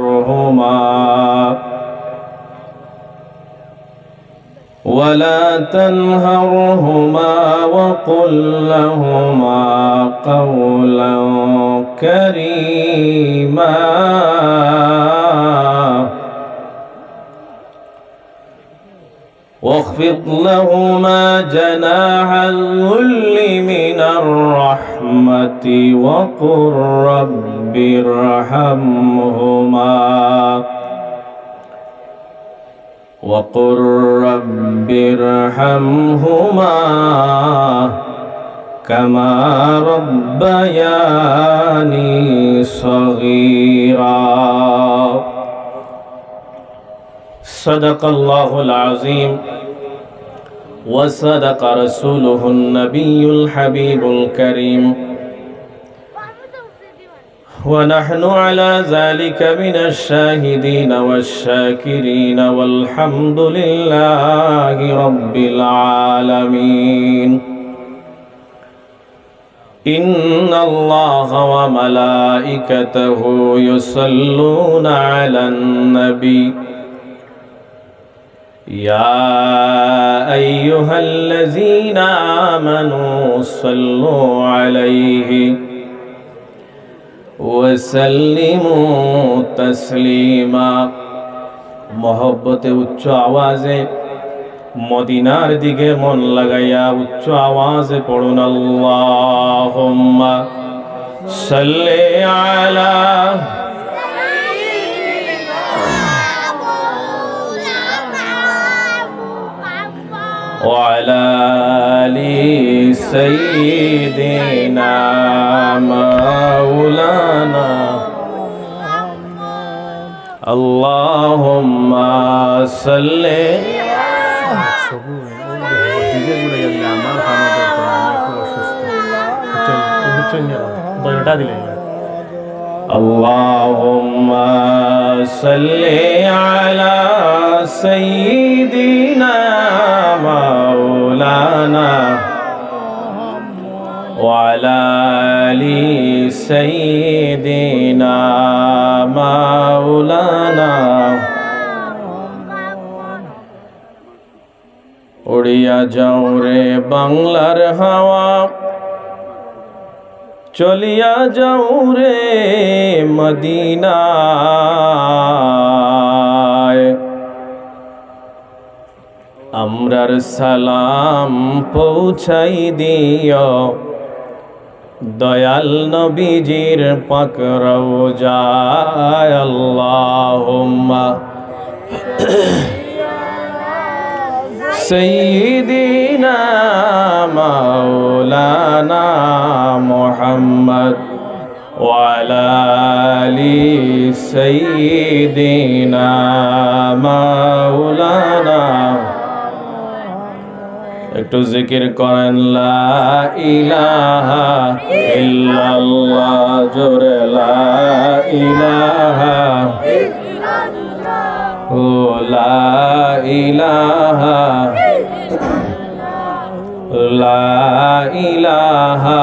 تنهرهما ولا تنهرهما وقل لهما قولا كريما. واخفض لهما جناح الذل من الرحمة وقل رب ارحمهما. وقل رب ارحمهما كما ربياني صغيرا. صدق الله العظيم. وصدق رسوله النبي الحبيب الكريم. ونحن على ذلك من الشاهدين والشاكرين والحمد لله رب العالمين. إن الله وملائكته يصلون على النبي. يا أيها الذين آمنوا صلوا عليه وسلموا تسليما মহব্বতে উচ্চ আওয়াজে মদিনার দিকে মন লাগাইয়া উচ্চ আওয়াজে পড়ুন আল্লাহুম্মা সাল্লি আলা وعلى آل سيدنا مولانا اللهم صل اللهم صل على سيدنا مولانا وعلى آل سيدنا مولانا উড়িয়া যাও রে বাংলার হাওয়া চলিয়া যাও রে মদিনায় আমরার সালাম পৌঁছাই দিও। দয়াল নবীজির পাকরও যায় আল্লাহুম্মা। সঈদিনা মাওলানা মোহাম্মদ ওয়ালালি সঈদিনা মাওলানা একটু জিকির করেন লা ইলাহা জোরে ইলাহা লা ইলাহা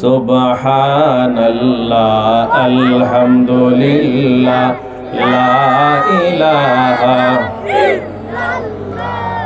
সুবহানাল্লাহ আলহামদুলিল্লাহ লা ইলাহা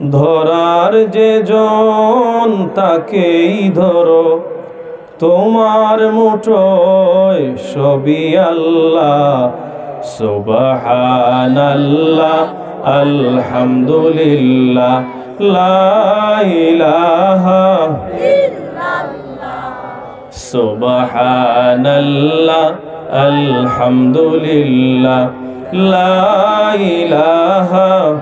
ধরার যে জন তাকেই ধরো। তোমার মুঠোয় সবই আল্লাহ, সুবহানাল্লাহ, আলহামদুলিল্লাহ, লা ইলাহা সুবহানাল্লাহ, আলহামদুলিল্লাহ, লা ইলাহা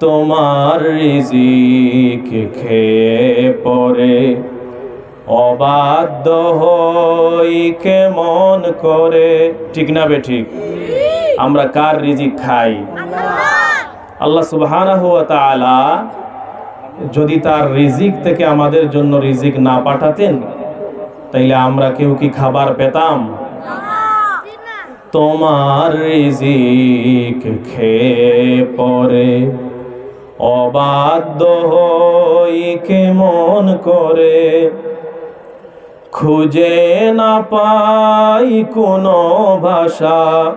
তোমার রিজিক খেয়ে পরে অবাধ্য হই কেমন করে। ঠিক না বে ঠিক? আমরা কার রিজিক খাই? আল্লাহ সুবহানাহু ওয়া তাআলা যদি তার রিজিক থেকে আমাদের জন্য রিজিক না পাঠাতেন, তাইলে আমরা কেউ কি খাবার পেতাম? তোমার রিজিক খেয়ে পরে অবাধ্য হই কেমন করে? খুঁজে না পাই কোনো ভাষা,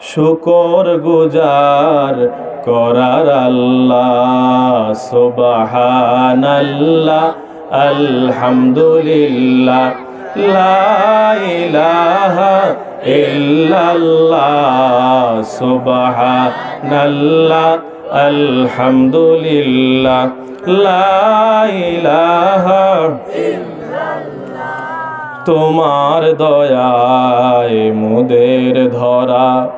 শুকর গুজার করার আল্লাহ, সুবহানাল্লাহ, আলহামদুলিল্লাহ, লা ইলাহা ইল্লাল্লাহ, সুবহানাল্লাহ। আলহামদুলিল্লাহ, লা ইলাহা তোমার দয়ায় মুদের ধরা,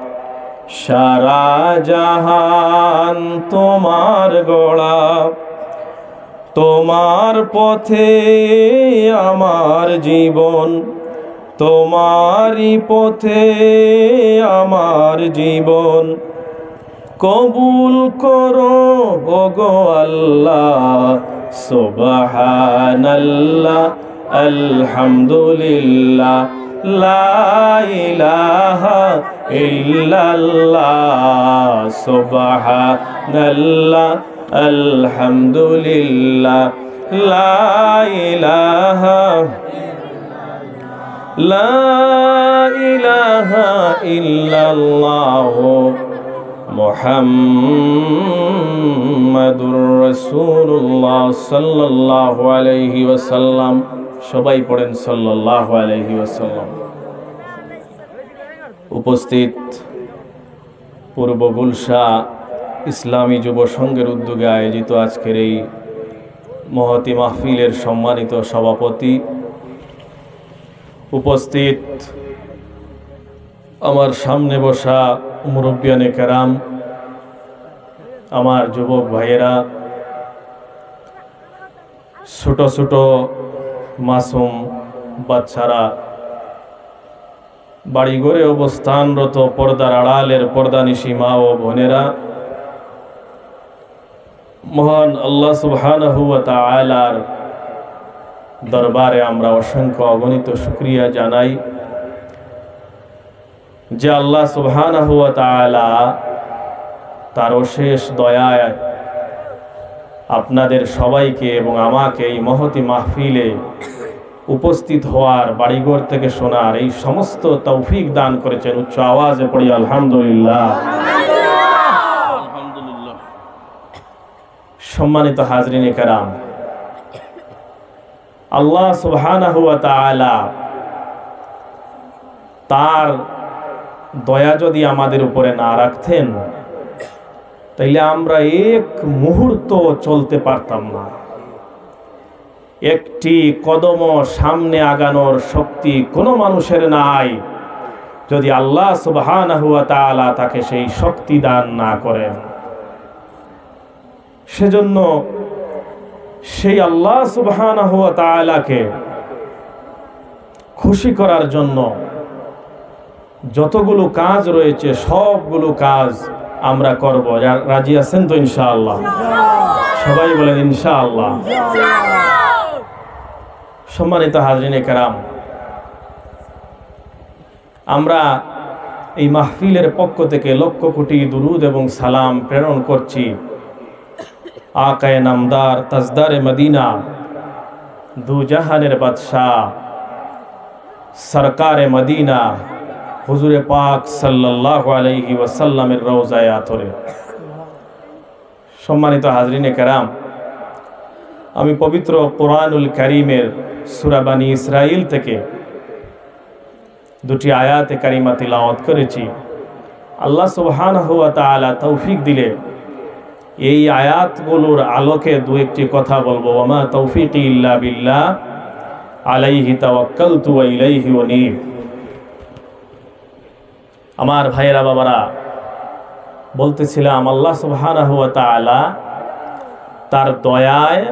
সারা জাহান তোমার গড়া। তোমার পথে আমার জীবন, তোমারই পথে আমার জীবন। কবুল করো, ওগো আল্লাহ। সুবহানাল্লাহ, আলহামদুলিল্লাহ, লা ইলাহা ইল্লাল্লাহ। সুবহানাল্লাহ, আলহামদুলিল্লাহ, লা ইলাহা লা ইলাহা মুহাম্মাদুর রাসূলুল্লাহ সাল্লাল্লাহু আলাইহি ওয়াসাল্লাম। সবাই পড়েন সাল্লাল্লাহু আলাইহি ওয়াসাল্লাম। উপস্থিত পূর্ব গুলশা ইসলামী যুব সংঘের উদ্যোগে আয়োজিত আজকের এই মহতি মাহফিলের সম্মানিত সভাপতি। উপস্থিত আমার সামনে বসা মুরব্বিয়ানে কেরাম, আমার যুবক ভাইয়েরা, ছোট ছোট মাসুম বাচ্চারা বাড়িঘরে অবস্থানরত পর্দার আড়ালের পর্দানিশী মা ও বোনেরা, মহান আল্লাহ ওয়া দরবারে আমরা অসংখ্য অগণিত শুক্রিয়া জানাই। যে আল্লাহ তাআলা তার অশেষ দয়ায় আপনাদের সবাইকে এবং আমাকে এই মহতি মাহফিলে উপস্থিত হওয়ার বাড়িঘর থেকে শোনার এই সমস্ত তৌফিক দান করেছেন। উচ্চ আওয়াজে পড়ি, আলহামদুলিল্লাহ। সম্মানিত হাজরিনে কারাম, আল্লাহ তাআলা তার দয়া যদি আমাদের উপরে না রাখতেন, তাইলে আমরা এক মুহূর্ত চলতে পারতাম না। একটি কদম সামনে আগানোর শক্তি কোনো মানুষের নাই, যদি আল্লাহ তাআলা তাকে সেই শক্তি দান না করেন। সেজন্য সেই আল্লাহ তাআলাকে খুশি করার জন্য যতগুলো কাজ রয়েছে, সবগুলো কাজ আমরা করব। রাজি আছেন তো ইনশাআল্লাহ? সবাই বলেন ইনশাআল্লাহ। সম্মানিত হাজরিনে কারাম, আমরা এই মাহফিলের পক্ষ থেকে লক্ষ কোটি দুরুদ এবং সালাম প্রেরণ করছি। আকায় নামদার তাজদারে মদিনা দু জাহানের বাদশাহ, সরকারে মদিনা হুজুরে পাক সাল্লাল্লাহু আলাইহি ওয়াসাল্লামের রওজায় আতরে সম্মানিত হাজরিনে কেরাম, আমি পবিত্র কোরআনুল করিমের সুরাবানি ইসরাইল থেকে দুটি আয়াতে কারিমা তিলাওয়াত করেছি। আল্লাহ সুবহানাহু ওয়া তাআলা তৌফিক দিলে এই আয়াতগুলোর আলোকে দু একটি কথা বলব। ওমা তৌফিক ইল্লা বিল্লাহ, আলাইহি তাওয়াক্কালতু ওয়া ইলাইহি উনীব। আমার ভাইয়েরা, বাবারা, বলতেছিলাম, আল্লাহ সুবহানাহু ওয়া তাআলা তার দয়ায়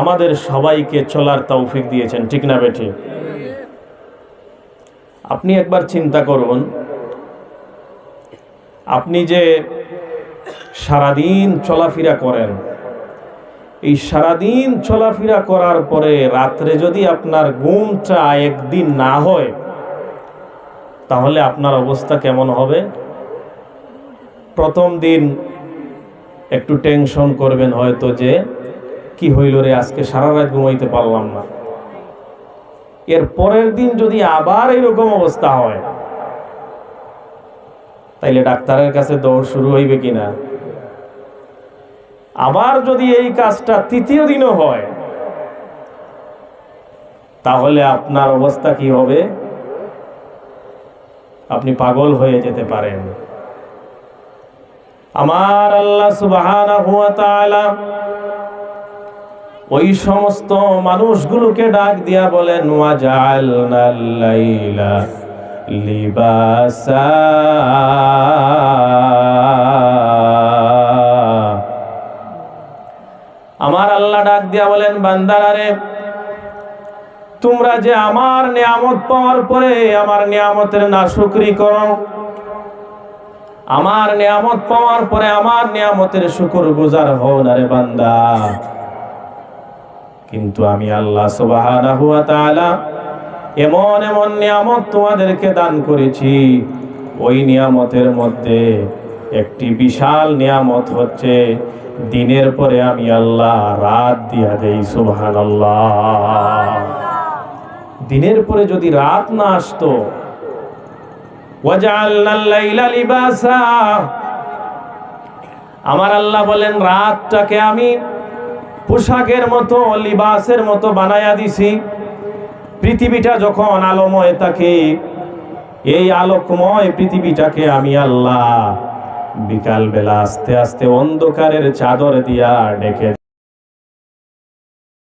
আমাদের সবাইকে চলার তৌফিক দিয়েছেন, ঠিক না বেঠি? আপনি একবার চিন্তা করুন, আপনি যে সারাদিন চলাফেরা করেন, এই সারাদিন চলাফেরা করার পরে রাত্রে যদি আপনার ঘুমটা একদিন না হয় তাহলে আপনার অবস্থা কেমন হবে? প্রথম দিন একটু টেনশন করবেন হয়তো যে, কি হইল রে, আজকে সারা রাত ঘুমাইতে পারলাম না। এর পরের দিন যদি আবার এরকম অবস্থা হয়, তাইলে ডাক্তারের কাছে দৌড় শুরু হইবে কিনা? আবার যদি এই কাজটা তৃতীয় দিনও হয়, তাহলে আপনার অবস্থা কি হবে? আপনি পাগল হয়ে যেতে পারেন। আমার আল্লাহ সুবহানাহু ওয়া তাআলা ওই সমস্ত মানুষগুলোকে ডাক দিয়া বলেন লিবাসা। আমার আল্লাহ ডাক দিয়া বলেন বান্দারারে তোমরা যে আমার নিয়ামত পাওয়ার পরে আমার নিয়ামতের নাশুকরি করো আমার নিয়ামত পাওয়ার পরে আমার নিয়ামতের শুকুর গুজার হও না রে বান্দা। কিন্তু আমি আল্লাহ তাআলা এমন এমন নিয়ামত তোমাদেরকে দান করেছি। ওই নিয়ামতের মধ্যে একটি বিশাল নিয়ামত হচ্ছে, দিনের পরে আমি আল্লাহ রাত দিয়া দেই, সুবহানাল্লাহ। দিনের পরে যদি রাত না আসতো আমার আল্লাহ বলেন, রাতটাকে আমি পোশাকের মতো, লিবাসের মতো বানায়া দিছি। পৃথিবীটা যখন আলোময় থাকে এই আলোকময় পৃথিবীটাকে আমি আল্লাহ বিকাল বেলা আস্তে আস্তে অন্ধকারের চাদর দিয়া ডেকে